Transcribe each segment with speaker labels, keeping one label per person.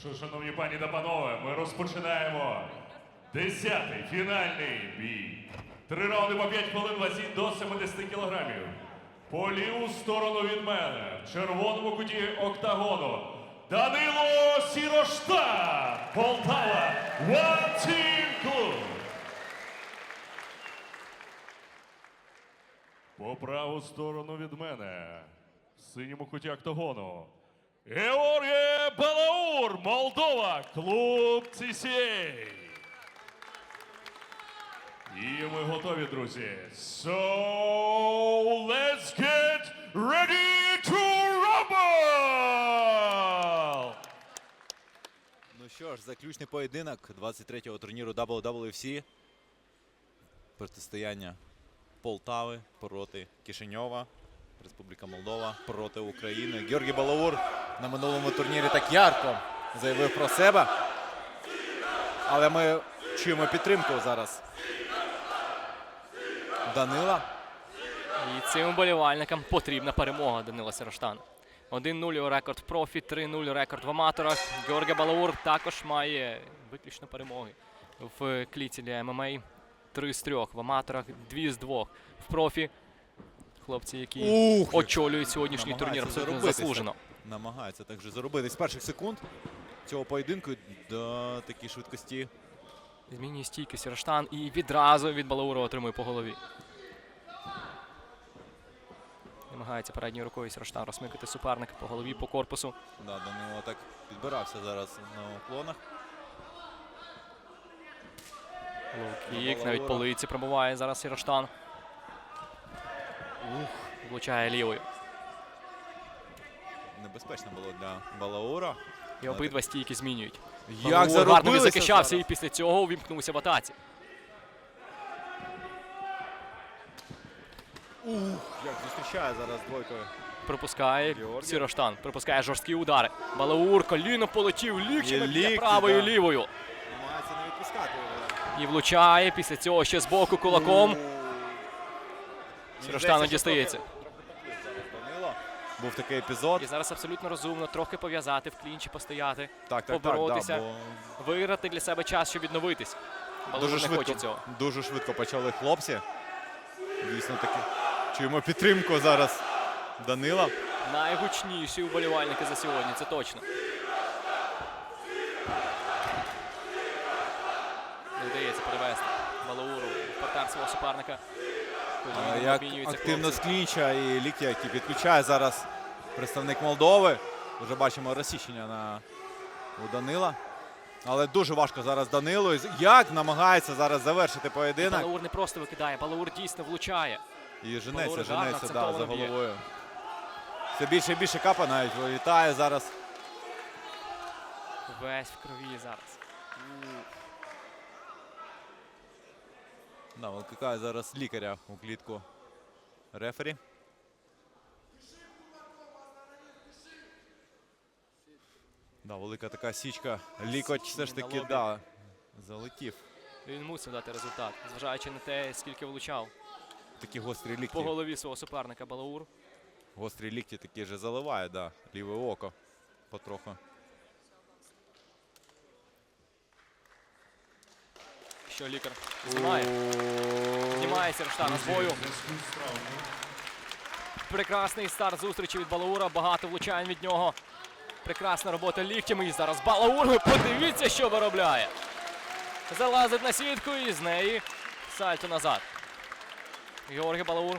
Speaker 1: Що, шановні пані та панове, ми розпочинаємо десятий фінальний бій. Три раунди по 5 хвилин вазі до 70 кілограмів. По ліву сторону від мене, в червоному куті октагону, Данило Сірошта, Полтава, One Team Club. По праву сторону від мене, в синьому куті октагону, Георгій Балаур, Молдова, клуб CCA. І ми готові, друзі. So, let's get ready to rumble!
Speaker 2: Ну що ж, заключний поєдинок 23-го турніру WWFC. Протистояння Полтави проти Кишиньова, Республіка Молдова проти України. Георгій Балаур на минулому турнірі так ярко заявив про себе. Але ми чуємо підтримку зараз. Данила.
Speaker 3: І цим вболівальникам потрібна перемога Данила Сироштан. 1-0 рекорд в профі, 3-0 рекорд в аматорах. Георгій Балаур також має виключно перемоги в кліці для ММА. 3 з 3 в аматорах, 2 з 2 в профі. Хлопці, які
Speaker 2: Ух,
Speaker 3: очолюють сьогоднішній турнір абсолютно заслужено.
Speaker 2: Намагається також заробити з перших секунд цього поєдинку до такій швидкості.
Speaker 3: Змінює стійки Сіроштан і відразу від Балаура отримує по голові. Намагається передньою рукою Сіроштан розмикати суперника по голові, по корпусу.
Speaker 2: Да, Данило так підбирався зараз на уклонах.
Speaker 3: Лоу-кік, навіть по лиці пробуває зараз Сіроштан. Ух, влучає лівою.
Speaker 2: Небезпечно було для Балаура.
Speaker 3: І обидва стійки змінюють.
Speaker 2: Як
Speaker 3: гарно захищався
Speaker 2: зараз.
Speaker 3: і після цього увімкнувся в атаці.
Speaker 2: Як зустрічає зараз двойкою.
Speaker 3: Пропускає
Speaker 2: Георгій.
Speaker 3: Сіроштан, пропускає жорсткі удари. Балаур коліно полетів
Speaker 2: лікті,
Speaker 3: правою
Speaker 2: да.
Speaker 3: лівою.
Speaker 2: Намагається не відпускати.
Speaker 3: І влучає після цього ще з боку кулаком. Сіроштану дістається.
Speaker 2: Був такий епізод.
Speaker 3: І зараз абсолютно розумно трохи пов'язати, в клінчі постояти,
Speaker 2: Так, так,
Speaker 3: поборотися.
Speaker 2: так. Да, бо
Speaker 3: виграти для себе час, щоб відновитись. Балаур
Speaker 2: дуже
Speaker 3: не хоче цього.
Speaker 2: дуже швидко почали хлопці. Дійсно таки. Чуємо підтримку зараз Данила.
Speaker 3: Найгучніші вболівальники за сьогодні, це точно. Не вдається перевести Балауру в партер свого суперника. Коліном
Speaker 2: Як активно з і ліктя, які підключає зараз представник Молдови. Вже бачимо розсічення на у Данила. Але дуже важко зараз Данилу. Як намагається зараз завершити поєдинок.
Speaker 3: Балаур не просто викидає, Балаур дійсно влучає.
Speaker 2: І женеться,
Speaker 3: Балаур
Speaker 2: женеться да, за головою. Все більше і більше капа навіть вилітає зараз.
Speaker 3: Весь в крові зараз.
Speaker 2: Да, викликає зараз лікаря у клітку рефері. Да, велика така січка. Лікоть все ж таки да, залетів.
Speaker 3: Він мусив дати результат, зважаючи на те, скільки влучав
Speaker 2: Такі гострі
Speaker 3: по голові свого суперника Балаур.
Speaker 2: Гострі лікті такі же заливає, да. Ліве око потроху.
Speaker 3: Що лікар знімає. Знімає Сірштана з бою. Прекрасний старт зустрічі від Балаура. Багато влучань від нього. Прекрасна робота ліктями. І зараз Балаур. Подивіться, що виробляє. Залазить на сітку і з неї сальто назад. Георгій Балаур.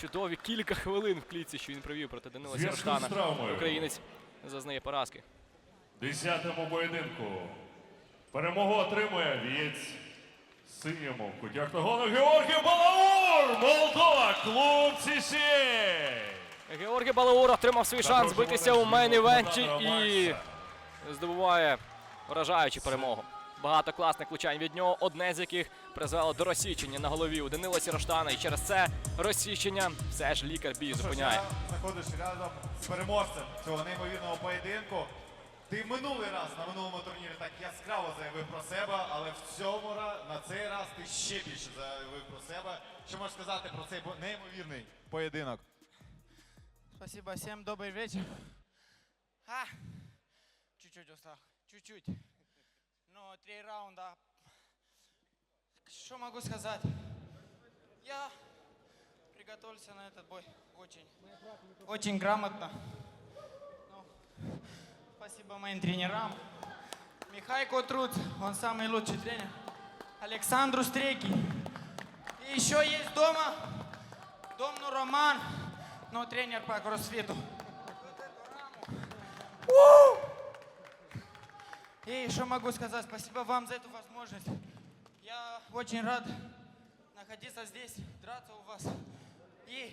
Speaker 3: Чудові кілька хвилин в клітці, що він провів проти Данила
Speaker 1: травмою.
Speaker 3: Українець зазнає поразки.
Speaker 1: Десятому поєдинку. Перемогу отримує вієць синьому в октагону Георгій Балаур, Молдова, клуб CCA.
Speaker 3: Георгій Балаур отримав свій шанс битися у мейн-івенті і здобуває вражаючу перемогу. Багато класних влучань від нього, одне з яких призвело до розсічення на голові у Данила Сіроштана. І через це розсічення все ж лікар бій зупиняє.
Speaker 4: Знаходиш рядом з переможцем цього неймовірного поєдинку. Ти минулий раз на минулому турнірі так яскраво заявив про себе, але в цьому ра- на цей раз ти ще більше заявив про себе. Що можеш сказати про цей неймовірний поєдинок?
Speaker 5: Спасибо всем, добрый вечер. А, чуть-чуть устал. Чуть-чуть. Но три раунда. Что могу сказать? Я приготовился на этот бой очень, очень грамотно. Спасибо моим тренерам. Михайко Труд, он самый лучший тренер. Александру Стреки. И еще есть дома Домну Роман, но тренер по кроссфиту. И что могу сказать? Спасибо вам за эту возможность. Я очень рад находиться здесь, драться у вас. И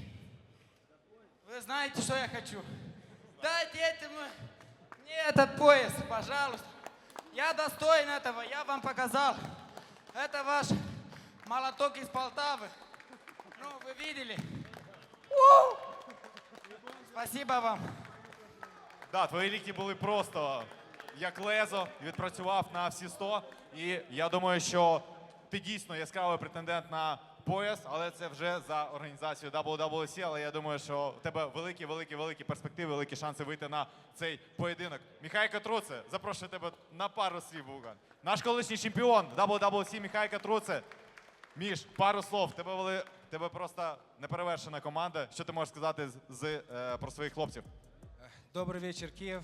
Speaker 5: вы знаете, что я хочу? Дайте этому этот пояс, пожалуйста. Я достоин этого, я вам показал. Это ваш молоток из Полтавы. Ну, вы видели? У! Спасибо вам.
Speaker 2: Да, твої ліки були просто як лезо, відпрацював на всі 100. І я думаю, що ти дійсно яскравий претендент на пояс, але це вже за організацією WWC. Але я думаю, що у тебе великі, великі, великі перспективи, великі шанси вийти на цей поєдинок. Міхайко Труце, запрошую тебе на пару слів, Буган. Наш колишній чемпіон WWC Міхайко Труце. Міш, пару слов. Тебе вели, тебе просто неперевершена команда. Що ти можеш сказати з, з, е, про своїх хлопців?
Speaker 6: Добрый вечер, Киев.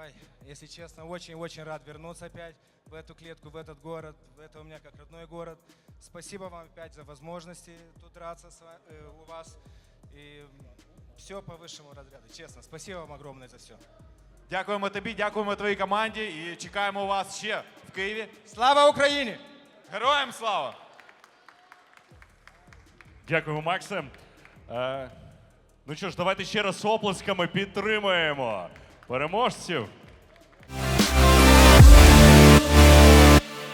Speaker 6: Ой, если честно, очень-очень рад вернуться опять в эту клетку, в этот город. Это у меня как родной город. Спасибо вам опять за возможности тут драться с ва- э, у вас. И все по высшему разряду, честно. Спасибо вам огромное за все.
Speaker 2: Дякуємо тобі, дякуємо твоїй команді і чекаємо вас ще в Києві.
Speaker 6: Слава Украине!
Speaker 2: Героям слава!
Speaker 1: Дякую, Максе. Е, ну що ж, давайте ще раз оплесками підтримаємо переможців.